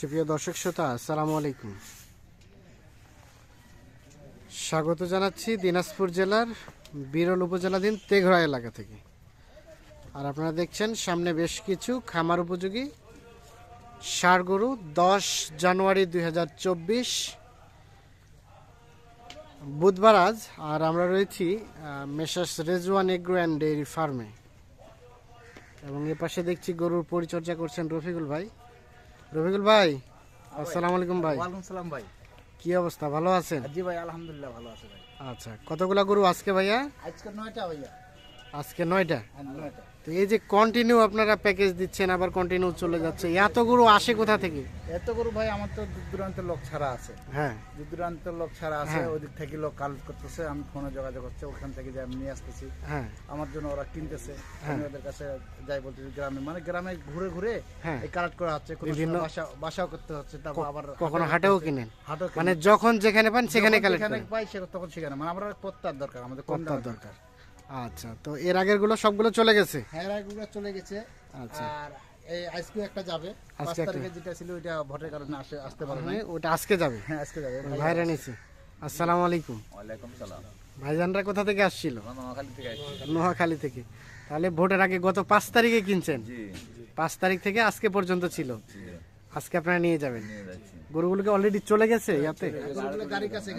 সুপ্রিয় দর্শক শ্রোতা, আসসালামু আলাইকুম। স্বাগত জানাচ্ছি দিনাজপুর জেলার বিরল উপজেলাধীন তেঘরা এলাকা থেকে। আর আপনারা দেখছেন, সামনে বেশ কিছু খামার উপযোগী ষাড় গরু। দশ জানুয়ারি দু হাজার চব্বিশ বুধবার আজ, আর আমরা রয়েছি messrs Rezwan agro and dairy ফার্মে। এবং এ পাশে দেখছি গরুর পরিচর্যা করছেন রফিকুল ভাই। রফিকুল ভাই আসসালামু আলাইকুম ভাই। ওয়ালাইকুম সালাম ভাই। কি অবস্থা ভালো আছেন? জি ভাই আলহামদুলিল্লাহ ভালো আছে ভাই। আচ্ছা কতগুলা গরু আজকে ভাইয়া? আজকে নয়টা ভাইয়া। আজকে নয়টা? হ্যাঁ তো এই যে কন্টিনিউ আপনারা প্যাকেজ দিচ্ছেন আবার কন্টিনিউ চলে যাচ্ছে এত গরু আসে কোথা থেকে? এত গরু ভাই আমার তো দূর দূরান্তের লোক ছাড়া আছে। হ্যাঁ। দূর দূরান্তের লোক ছাড়া আছে হ্যাঁ। ওদিক থেকে লোক কালেক্ট করতেছে আমি ফোনে যোগাযোগ করছে ওখান থেকে যে আমি নিয়ে আসতেছি। হ্যাঁ। আমার জন্য ওরা কিনতেছে হ্যাঁ। আমি ওদের কাছে যাই বলতেছি গ্রামে। মানে গ্রামে ঘুরে ঘুরে। এই কালেক্ট করা হচ্ছে বিভিন্ন- বাসা বাসাও করতে হচ্ছে তারপর আবার কখনো হাটেও কিনেন? হাটও মানে যখন যেখানে পান সেখানে কালেক্ট করেন? পাই তখন সেখানে মানে আমরা কর্তার দরকার আমাদের কর্তার দরকার। আচ্ছা তো এর আগেরগুলো সবগুলো চলে গেছে? হ্যাঁ এগুলো চলে গেছে। আচ্ছা। আর এই আজকে একটা যাবে। পাঁচ তারিখে যেটা ছিল ওইটা ভোটের কারণে আসে আসতে পারে না মানে ওটা আজকে যাবে। হ্যাঁ আজকে যাবে। ভাই ভাইরা নিছে। আসসালামু আলাইকুম। ওয়ালাইকুম সালাম। ভাইজানরা কোথা থেকে আসছিল? নোয়াখালী থেকে আসছি। নোয়াখালী থেকে। তাহলে ভোটের আগে গত পাঁচ তারিখে কিনছেন? জি। পাঁচ তারিখ থেকে আজকে পর্যন্ত ছিল। জি। আজকে আপনারা নিয়ে যাবেন। গরুগুলোকে অলরেডি চলে গেছে ইয়াতে? গরুগুলো গাড়ির কাছে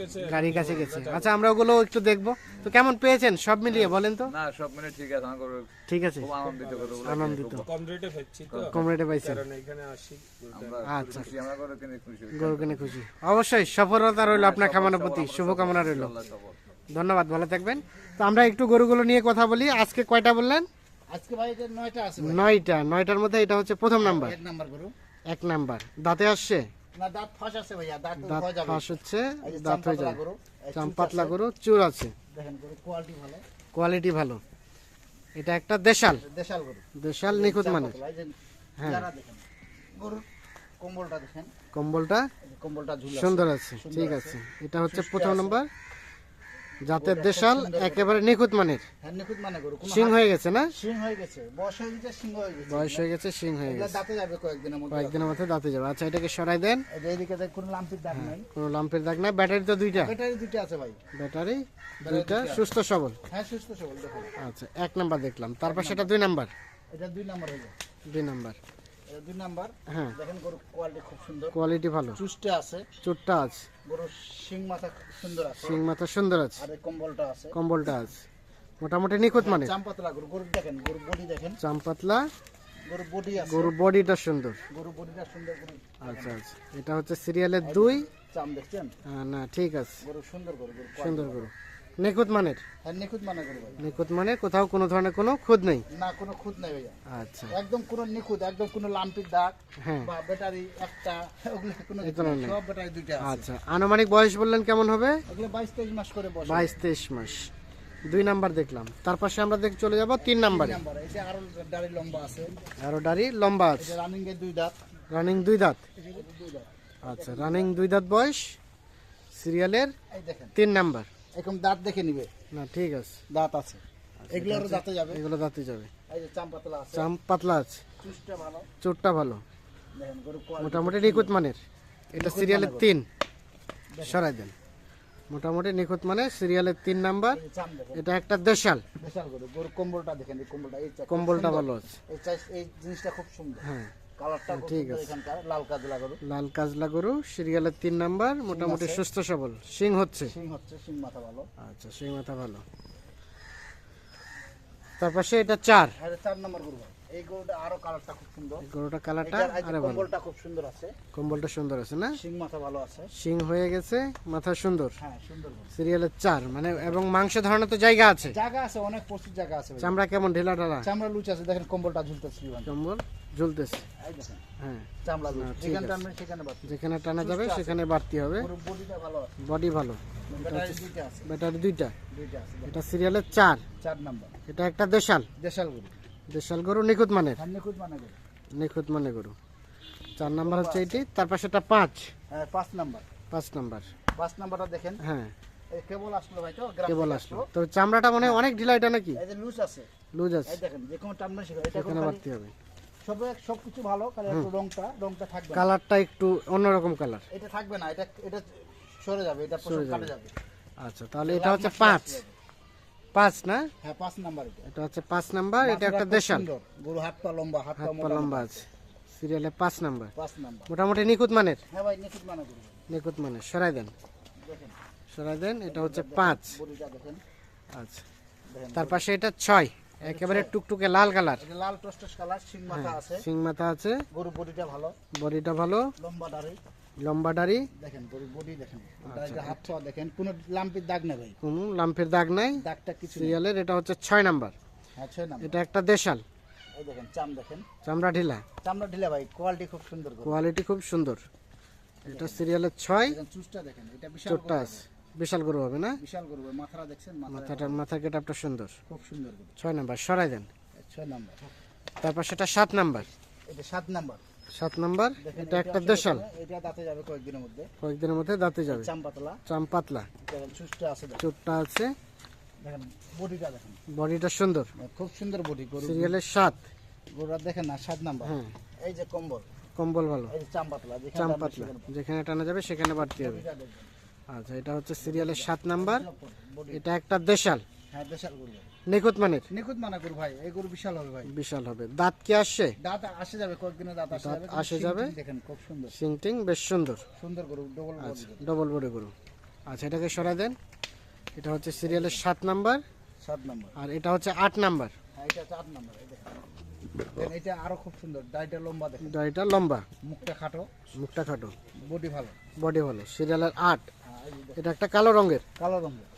গেছে। গাড়ির কাছে গেছে। আচ্ছা আমরা ওগুলো একটু দেখব। তো কেমন পেয়েছেন? সব মিলিয়ে বলেন তো। না সব মিলে ঠিক আছে। ঠিক আছে। আনন্দিত আনন্দিত। কম রেটে পাচ্ছি তো। কম রেটে পাইছেন। এখানে আসি। আচ্ছা। আমরা গরু কিনে খুশি গরু কিনে খুশি। অবশ্যই সফলতা রইল আপনার খামানোর প্রতি। শুভকামনা রইল। ধন্যবাদ ভালো থাকবেন। তো আমরা একটু গরুগুলো নিয়ে কথা বলি। আজকে কয়টা বললেন? আজকে ভাই এটা আছে ভাই। নয়টা নয়টার মধ্যে এটা হচ্ছে প্রথম নাম্বার। এক নাম্বার গরু। এক নাম্বার। দাঁতে আসছে? না দাঁত ফাঁস আছে ভাইয়া দাঁত হয়ে যাবে। ফাঁস হচ্ছে দাঁত হয়ে যাবে। গরু চুর আছে। দেখেন গরু কোয়ালিটি ভালো। কোয়ালিটি ভালো। এটা একটা দেশাল। দেশাল গরু। দেশাল নিখুঁত মানে হ্যাঁ। গরুর কম্বলটা দেখেন। কম্বলটা কম্বলটা ঝুলে সুন্দর আছে ঠিক আছে। এটা হচ্ছে প্রথম নাম্বার। জাতের দেশাল একেবারে নিখুঁত মানের। হ্যাঁ নিখুঁত মানে গরু। সিং হয়ে গেছে না? সিং হয়ে গেছে। বয়স হয়ে গেছে সিং হয়ে গেছে। বয়স হয়ে গেছে সিং হয়ে গেছে। দাঁতে যাবে কয়েকদিনের মধ্যে। কয়েকদিনের মধ্যে দাঁতে যাবে। আচ্ছা এটাকে সরাই দেন। এই এইদিকে দেখ কোনো লাম্পির দাগ নাই। কোনো লাম্পের দাগ ব্যাটারি তো দুইটা। ব্যাটারি দুটো আছে ভাই। ব্যাটারি দুইটা সুস্থ সবল। হ্যাঁ সুস্থ সবল দেখুন। আচ্ছা এক নাম্বার দেখলাম। তারপর সেটা দুই নাম্বার। এটা দুই নাম্বার হয়ে যায়। দুই নাম্বার। দুই নাম্বার। হ্যাঁ। দেখেন গরু কোয়ালিটি খুব সুন্দর। কোয়ালিটি ভালো। চুষ্টে আছে। চুটটা আছে। গরুর শিং মাথা সুন্দর আছে। শিং মাথা সুন্দর আছে। আর কম্বলটা আছে। কম্বলটা আছে। মোটামুটি নিখুঁত মানে? চাম পাতলা গরু। গরু দেখেন গরু বডি দেখেন। চামপাতলা গরু বডি আছে। গরুর বডিটা সুন্দর। গরু বডিটা সুন্দর আচ্ছা আচ্ছা। এটা হচ্ছে সিরিয়ালের দুই। চাম দেখছেন? আহ, না ঠিক আছে। গরু সুন্দর গরু গরু সুন্দর গরু। নিখুঁত মানের? হ্যাঁ নিখুঁত মানে গরু ভাই। নিখুঁত মানে কোথাও কোনো ধরনের কোনো খুদ নেই? না কোনো খুঁত নাই ভাইয়া। আচ্ছা। একদম কোনো নিখুঁত একদম কোনো লাম্পির দাগ হ্যাঁ। বা ব্যাটারি একটা ওগুলো কোনো। সব ব্যাটারি দুইটা আচ্ছা আনুমানিক বয়স বললেন কেমন হবে? ওগুলো বাইশ তেইশ মাস করে বসে বাইশ তেইশ মাস। দুই নাম্বার দেখলাম। তার পাশে আমরা দেখ চলে যাব তিন নাম্বারে। এটা আরও দাড়ি লম্বা আছে। আরও দাড়ি লম্বা আছে। রানিং এর দুই দাঁত। রানিং দুই দাঁত? দুই দাঁত। আচ্ছা রানিং দুই দাঁত বয়স। সিরিয়ালের তিন নাম্বার। এরকম দাঁত দেখে নিবে। না ঠিক আছে। দাঁত আছে। এগুলো আরও দাঁতে যাবে। এগুলো দাঁতে যাবে। এই যে চাম পাতলা আছে। চাম পাতলা আছে। চুষটা ভালো। চোটটা ভালো। দেখেন গরু মোটামুটি নিখুঁত মানের। এটা সিরিয়ালের তিন। সরাই দেন। মোটামুটি নিখুঁত মানে সিরিয়ালের তিন নাম্বার। এটা একটা দেশাল। বিশাল গরু। গরু কম্বলটা দেখেন এই কম্বলটা এই কম্বলটা ভালো আছে। এই এই জিনিসটা খুব সুন্দর। হ্যাঁ। লাল কাজলা গরু। সিরিয়ালের তিন নাম্বার মোটামুটি সুস্থ সবল। সিং হচ্ছে? সিং হচ্ছে সিং মাথা ভালো। আচ্ছা সিং মাথা ভালো। তার পাশে এটা চার। নম্বর গরু এই গরুটা আরও কালারটা খুব সুন্দর। গরুটা কালারটা এটার এই যে আরে কম্বলটা খুব সুন্দর আছে। কম্বলটা সুন্দর আছে না? সিং মাথা ভালো আছে। সিং হয়ে গেছে মাথা সুন্দর। হ্যাঁ সুন্দর সিরিয়ালের চার মানে এবং মাংস ধরানোর তো জায়গা আছে। জায়গা আছে অনেক প্রচুর জায়গা আছে চামড়া কেমন ঢেলা ঢালা? চামড়া লুচ আছে দেখেন কম্বলটা ঝুলতেছে কম্বল? ঝুলতেছে। হ্যাঁ। চামড়া যেখানে টানবেন সেখানে যেখানে টানা যাবে সেখানে বাড়তি হবে। বডি ভালো। ব্যাটারি দুইটা। এটা সিরিয়ালের চার। চার নাম্বার। এটা একটা দেশাল। দেশাল গরু। দেশাল গরু নিখুঁত মানের? নিখুঁত মানে গরু। নিখুঁত মানে গরু। চার নাম্বার হচ্ছে এটি তার পাশে একটা পাঁচ। হ্যাঁ পাঁচ নাম্বার। পাঁচ নাম্বার। পাঁচ নাম্বারটা দেখেন। হ্যাঁ। এই কেবল আসলো ভাই তো কেবল আসলো। তো চামড়াটা মনে হয় অনেক ঢিলা এটা নাকি? লুজ আছে। লুজ আছে। দেখেন যে কোনো টানবেন সেখানে। বাড়তি হবে। সবে সব কিছু ভালো খালি একটু রংটা রংটা থাকবে কালারটা একটু অন্যরকম কালার। এটা থাকবে না এটা এটা সরে যাবে এটা পছন্দ কাটে যাবে। আচ্ছা তাহলে এটা হচ্ছে পাঁচ। পাঁচ না? হ্যাঁ পাঁচ নাম্বার এটা। এটা হচ্ছে পাঁচ নাম্বার এটা একটা দেশাল। গরু হাত পা লম্বা হাত পা লম্বা আছে। সিরিয়ালে পাঁচ নাম্বার। পাঁচ নাম্বার। মোটামুটি নিখুঁত মানের? হ্যাঁ ভাই নিখুঁত মানা করব নিখুঁত মানের। সরাই দেন। দেখেন। সরাই দেন এটা হচ্ছে পাঁচ। আচ্ছা। তার পাশে এটা ছয়। একেবারে টুকটুকে লাল কালার। লাল টস্টস কালার সিং মাথা আছে। সিং মাথা আছে। গরু বডিটা ভালো। বডিটা ভালো। লম্বা দাড়ি। লম্বা দাড়ি। দেখেন গরু বডি দেখেন। আচ্ছা, দাড়িটা হাত পা দেখেন কোনো লাম্পির দাগ নেই ভাই। হুম লাম্পের দাগ নাই। দাগটা কিছু নেই। সিরিয়ালের এটা হচ্ছে ছয় নাম্বার। হ্যাঁ ছয় নাম্বার। এটা একটা দেশাল। এই দেখেন চাম দেখেন। চামড়া ঢিলা। চামড়া ঢিলা ভাই কোয়ালিটি খুব সুন্দর কোয়ালিটি খুব সুন্দর। এটা সিরিয়ালের ছয়। দেখেন চুজটা দেখেন এটা বিশাল চোটটা আছে। বিশাল গরু হবে না? বিশাল গরু মাথাটা দেখছেন? মাথা মাথাটা মাথা গেটআপটা সুন্দর। খুব সুন্দর ছয় নাম্বার সরাই দেন। ছয় নাম্বার। তারপর সেটা সাত নাম্বার। এটা সাত নাম্বার। সাত নাম্বার এটা একটা দেশাল। এটা দাঁতে যাবে কয়েকদিনের মধ্যে। কয়েকদিনের মধ্যে দাঁতে যাবে। চাম পাতলা। চাম পাতলা। দেখেন আছে চোটটা আছে। দেখেন বডিটা দেখেন। বডিটা সুন্দর। খুব সুন্দর বডি গরু। সিরিয়ালের সাত। গরুরা দেখেন না সাত নাম্বার। হ্যাঁ। এই যে কম্বল। কম্বল ভালো। এই যে চাম পাতলা যেখানে টানা যাবে সেখানে বাড়তি হবে। আচ্ছা এটা হচ্ছে সিরিয়ালের সাত নাম্বার। এটা একটা দেশাল। হ্যাঁ দেশাল গরু নিখুঁত মানের? নিখুঁত মানা গরু ভাই এই গরু বিশাল হবে ভাই। বিশাল হবে। দাঁত কি আসছে? দাঁত আসে যাবে কয়েকদিনে দাঁত আসে যাবে আসে যাবে। দেখেন খুব সুন্দর। সিংটিং বেশ সুন্দর। সুন্দর গরু ডবল বডি ডবল বডি গরু। আচ্ছা এটাকে সরাই দেন। এটা হচ্ছে সিরিয়ালের সাত নাম্বার। সাত নাম্বার। আর এটা হচ্ছে আট নাম্বার। হ্যাঁ এটা হচ্ছে আট নাম্বার দেখেন। এটা আরও খুব সুন্দর। দাড়িটা লম্বা দেখেন। এটা লম্বা। মুখটা খাটো। মুখটা খাটো। বডি ভালো। বডি ভালো। সিরিয়ালের আট। এটা একটা কালো রঙের। কালো রঙের।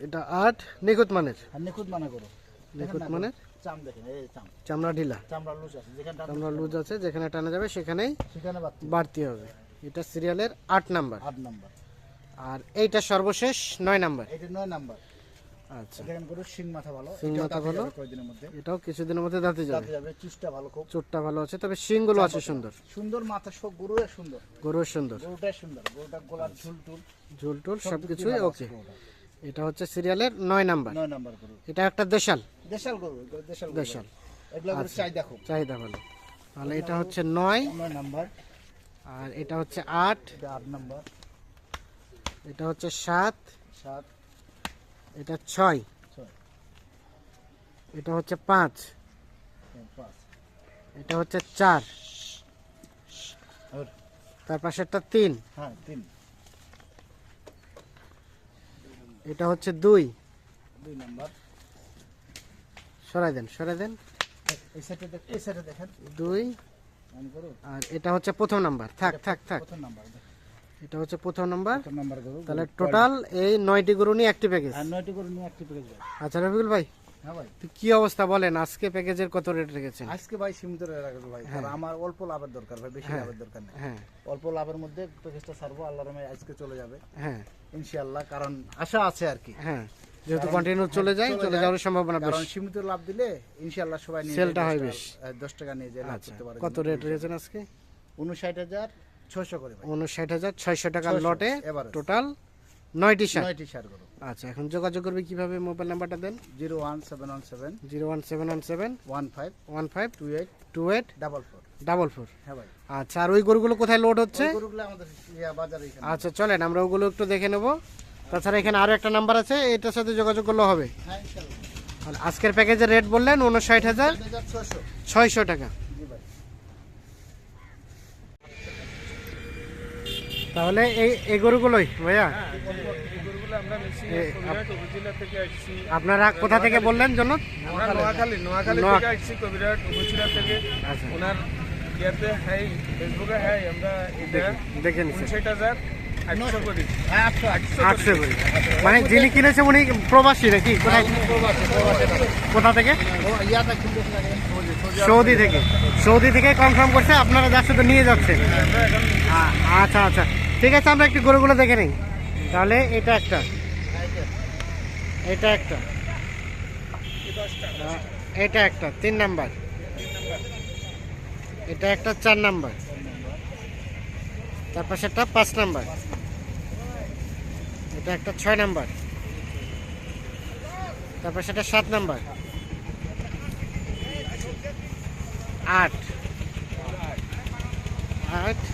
এটা আট নিখুঁত মানের। নিখুঁত মানে করো। নিখুঁত মানের? চাম দেখেন এই চাম। চামড়া ঢিলা। চামড়া লুজ আছে যেখানে চামড়া লুজ আছে যেখানে টানা যাবে সেখানেই সেখানে বাড়তি। বাড়তি হবে। এটা সিরিয়ালের আট নাম্বার। আট নাম্বার। আর এইটা সর্বশেষ নয় নাম্বার। এটা নয় নাম্বার। আচ্ছা। দেখেন গরু সিং মাথা ভালো শিং এটাও মাথা ভালো। কয়েকদিনের মধ্যে। এটাও কিছুদিনের মধ্যে দাঁতে যাবে? দাঁতে যাবে চুষটা ভালো খুব। চোটটা ভালো আছে তবে শিংগুলো আছে সুন্দর। সুন্দর মাথা সব গরু সুন্দর। গরুর সুন্দর। সুন্দর গরুটা গোলার ঝুল টুল। ঝুল টুল সব সবকিছুই ওকে এটা হচ্ছে সিরিয়ালের নয় নাম্বার। নয় নাম্বার গরু। এটা একটা দেশাল। দেশাল গরু দেশাল দেশাল। এগুলো গরু চাহিদা খুব। চাহিদা ভালো। তাহলে এটা হচ্ছে নয়। নয় নাম্বার। আর এটা হচ্ছে আট। এটা আট নাম্বার। এটা হচ্ছে সাত। সাত। এটা ছয়। এটা হচ্ছে পাঁচ। এটা হচ্ছে চার। তার পাশে একটা তিন। হ্যাঁ তিন। এটা হচ্ছে দুই। সরাই দেন সরাই দেন। দুই। আর এটা হচ্ছে প্রথম নাম্বার। থাক থাক থাক। প্রথম নাম্বার। এটা হচ্ছে প্রথম নাম্বার। নাম্বার গরু তাহলে টোটাল এই নয়টি গরু নিয়ে একটি প্যাকেজ আর নয়টি গরু নিয়ে একটি প্যাকেজ আচ্ছা রবিকুল ভাই হ্যাঁ ভাই। কি অবস্থা বলেন? আজকে প্যাকেজের কত রেট রেখেছেন? আজকে ভাই সীমিত রেট রাখব ভাই। কারণ আমার অল্প লাভের দরকার ভাই বেশি লাভের দরকার নেই। হ্যাঁ। অল্প লাভের মধ্যে প্যাকেজটা ছাড়বো আল্লাহ রমে আজকে চলে যাবে। হ্যাঁ। ইনশাআল্লাহ কারণ আশা আছে আর কি। হ্যাঁ। যেহেতু কন্টিনিউ চলে যায় চলে যাওয়ার সম্ভাবনা কারণ সীমিত লাভ দিলে ইনশাআল্লাহ সবাই নিয়ে সেলটা হয় বেশ। টাকা, আহ, দশ টাকা নিয়ে যায় লাভ আচ্ছা। করতে পারে। কত রেট রেখেছেন আজকে? উনষাট হাজার ছয়শো করে উনষাট হাজার ছয়শো টাকার লটে। টোটাল নয়টি সার নয়টি সার গরু আচ্ছা এখন যোগাযোগ করবে কীভাবে মোবাইল নাম্বারটা দেন? Zero one seven one seven zero one seven one seven one five one five two eight two eight double four. Double four. হ্যাঁ ভাই। আচ্ছা আর ওই গরুগুলো কোথায় লোড হচ্ছে? বাজারে আচ্ছা চলেন আমরা ওগুলো একটু দেখে নেব। তাছাড়া এখানে আরও একটা নাম্বার আছে এটার সাথে যোগাযোগ করলে হবে। হ্যাঁ আজকের প্যাকেজের রেট বললেন উনষাট হাজার ছয়শো টাকা জি ভাই তাহলে এই এই গরুগুলোই ভাইয়া? আসছি। আপনারা কোথা থেকে বললেন জন্য নোয়াখালী নোয়াখালী থেকে আসছি কবিরাট উপজেলা থেকে। আচ্ছা। ওনার ইয়াতে হ্যাঁ ফেসবুকে হ্যাঁ আমরা এটা দেখে নিচ্ছি। হাজার হ্যাঁ মানে যিনি কিনেছে উনি প্রবাসী নাকি? কোথা থেকে? সৌদি থেকে। সৌদি থেকে কনফার্ম করছে আপনারা যার সাথে নিয়ে যাচ্ছেন। আ- আচ্ছা আচ্ছা। ঠিক আছে, আমরা একটু গরুগুলো দেখে নিই। তাহলে এটা একটা। এটা একটা। এটা একটা, তিন নাম্বার। এটা একটা, চার নাম্বার। তারপর সেটা পাঁচ নাম্বার। এটা একটা, ছয় নাম্বার। তারপর সেটা সাত নাম্বার। আট। আট।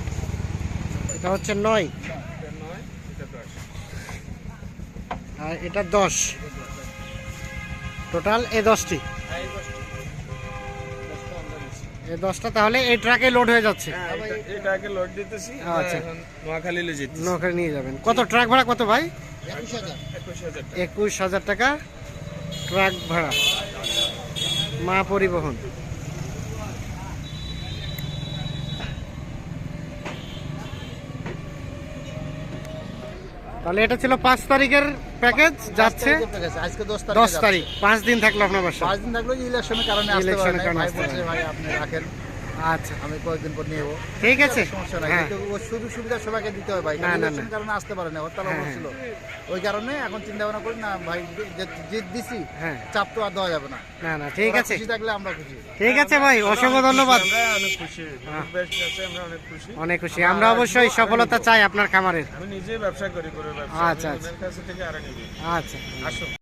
এটা হচ্ছে নয়। এটা এটা দশ আর এটা দশ। টোটাল এ দশটি। এই। এ দশটা তাহলে এই ট্রাকে লোড হয়ে যাচ্ছে। হ্যাঁ, লোড দিতেছি আচ্ছা। নোয়াখালী যেতেছি। নৌকায় নিয়ে যাবেন। কত ট্রাক ভাড়া কত ভাই? একুশ হাজার। একুশ হাজার টাকা। একুশ হাজার টাকা ট্রাক ভাড়া। মা পরিবহন। তাহলে এটা ছিল পাঁচ তারিখের প্যাকেজ যাচ্ছে আজকে দশ তারিখ দশ তারিখ। পাঁচ দিন থাকল আপনার বাসা। পাঁচ দিন থাকল ইলেকশনের কারণে ইলেকশনের কারণে ভাই আপনি রাখেন। আচ্ছা। আমি কয়েকদিন পর নিয়ে যাব ঠিক আছে। সমস্যা নাই। হ্যাঁ। কিন্তু সুযোগ সুবিধা সবাইকে দিতে হবে ভাই। না, না। কারণে আসতে পারে না। হরতাল হ্যাঁ, ছিল। ওই কারণে এখন চিন্তা ভাবনা করি না ভাই দিছি হ্যাঁ। চাপ তো আর দেওয়া যাবে না। না না ঠিক আছে। খুশি থাকলে আমরা খুশি। ঠিক আছে ভাই অসংখ্য ধন্যবাদ। অনেক খুশি। আমরা অনেক খুশি। অনেক খুশি। আমরা অবশ্যই সফলতা চাই আপনার খামারের। আমি নিজেই ব্যবসা করি করে ব্যবসা। আচ্ছা, আচ্ছা। আচ্ছা। আসুন।